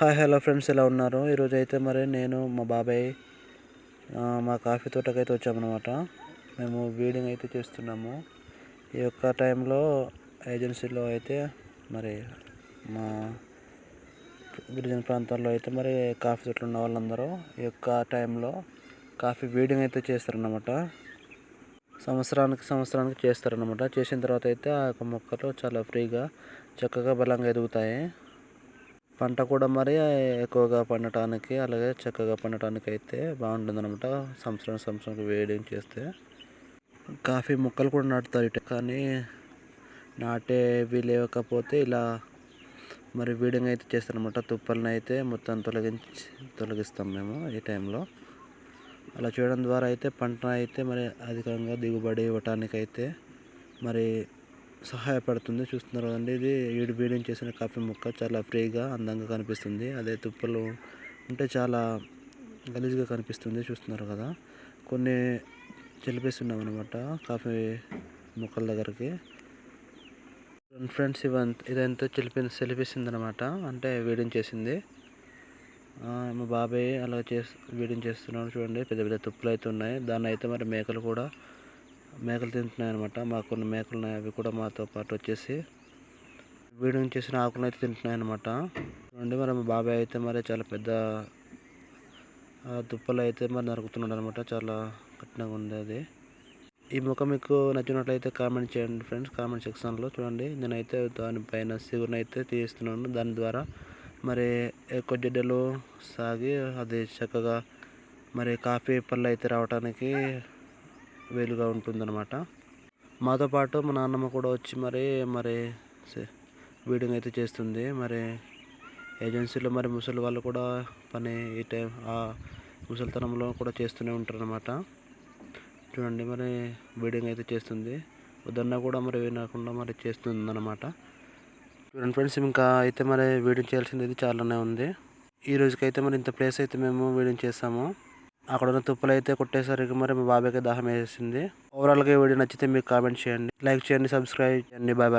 Hi hello friends ఎలా ఉన్నారు? ఈరోజు అయితే మరి నేను మా బాబాయ్ మా కాఫీ తోటకైతే వచ్చామన్నమాట. మేము వీడింగ్ అయితే చేస్తున్నాము. ఈ యొక్క టైంలో ఏజెన్సీలో అయితే మరి మా గిరిజన ప్రాంతాల్లో అయితే మరి కాఫీ తోటలు ఉన్న వాళ్ళందరూ ఈ యొక్క టైంలో కాఫీ వీడింగ్ అయితే చేస్తారన్నమాట. సంవత్సరానికి సంవత్సరానికి చేస్తారన్నమాట. చేసిన తర్వాత అయితే ఆ యొక్క మొక్కలు చాలా ఫ్రీగా చక్కగా బలంగా ఎదుగుతాయి. పంట కూడా మరి ఎక్కువగా పండటానికి అలాగే చక్కగా పండటానికి అయితే బాగుంటుంది అనమాట సంవత్సరం సంవత్సరానికి వేడింగ్ చేస్తే. కాఫీ మొక్కలు కూడా నాటుతారు ఇటు. కానీ నాటేవి లేకపోతే ఇలా మరి వీడింగ్ అయితే చేస్తారనమాట తుప్పలను అయితే మొత్తం తొలగించి తొలగిస్తాం మేము ఈ టైంలో. అలా చేయడం ద్వారా అయితే పంట అయితే మరి అధికంగా దిగుబడి ఇవ్వటానికి అయితే మరి సహాయపడుతుంది. చూస్తున్నారు కదండి ఇది ఏడు వీడింగ్ చేసిన కాఫీ మొక్క చాలా ఫ్రీగా అందంగా కనిపిస్తుంది. అదే తుప్పలు ఉంటే చాలా గలీజ్గా కనిపిస్తుంది చూస్తున్నారు కదా. కొన్ని చెలిపిస్తున్నాం అనమాట కాఫీ మొక్కల దగ్గరికి. ఫ్రెండ్స్ ఇవంత ఇదంతా చెలిపి చెలిపిస్తుంది అనమాట అంటే వేడిని చేసింది. మా బాబాయ్ అలా చేసి వేడిని చేస్తున్నాడు చూడండి. పెద్ద పెద్ద తుప్పులు అయితే ఉన్నాయి. దాన్ని అయితే మరి మేకలు కూడా మేకలు తింటున్నాయి అనమాట మాకు కొన్ని మేకలు ఉన్నాయి అవి కూడా మాతో పాటు వచ్చేసి వీడింగ్ చేసిన ఆకులను అయితే తింటున్నాయి అనమాట చూడండి మరి మా బాబాయ్ అయితే మరి చాలా పెద్ద దుప్పలు అయితే మరి నరుకుతున్నాడు అనమాట చాలా కఠినంగా ఉంది అది. ఈ ముఖం మీకు నచ్చినట్లయితే కామెంట్ చేయండి ఫ్రెండ్స్. కామెంట్ సెక్షన్లో చూడండి. నేనైతే దానిపైన సిగురుని అయితే తీస్తున్నాను. దాని ద్వారా మరి ఎక్కువ జిడ్డలు సాగి అది చక్కగా మరి కాఫీ పళ్ళు అయితే రావడానికి వీలుగా ఉంటుందన్నమాట. మాతో పాటు మా నాన్నమ్మ కూడా వచ్చి మరి మరి వీడింగ్ అయితే చేస్తుంది. మరి ఏజెన్సీలో మరి ముసలి వాళ్ళు కూడా పని ఈ టైం ఆ ముసలితనంలో కూడా చేస్తూనే ఉంటారు అనమాట చూడండి మరి వీడింగ్ అయితే చేస్తుంది. వద్దన్నా కూడా మరి వినకుండా మరి చేస్తుంది అనమాట చూడండి ఫ్రెండ్స్ ఇంకా అయితే మరి వీడింగ్ చేయాల్సింది అయితే చాలానే ఉంది. ఈ రోజుకైతే మరి ఇంత ప్లేస్ అయితే మేము వీడింగ్ చేస్తాము అక్కడ ఉన్న తుప్పలు అయితే కొట్టేసరికి మరి మా బాబాయ్కి దాహం వేసింది. ఓవరాల్గా ఈ వీడియో నచ్చితే మీకు కామెంట్ చేయండి. లైక్ చేయండి సబ్స్క్రైబ్ చేయండి. Bye bye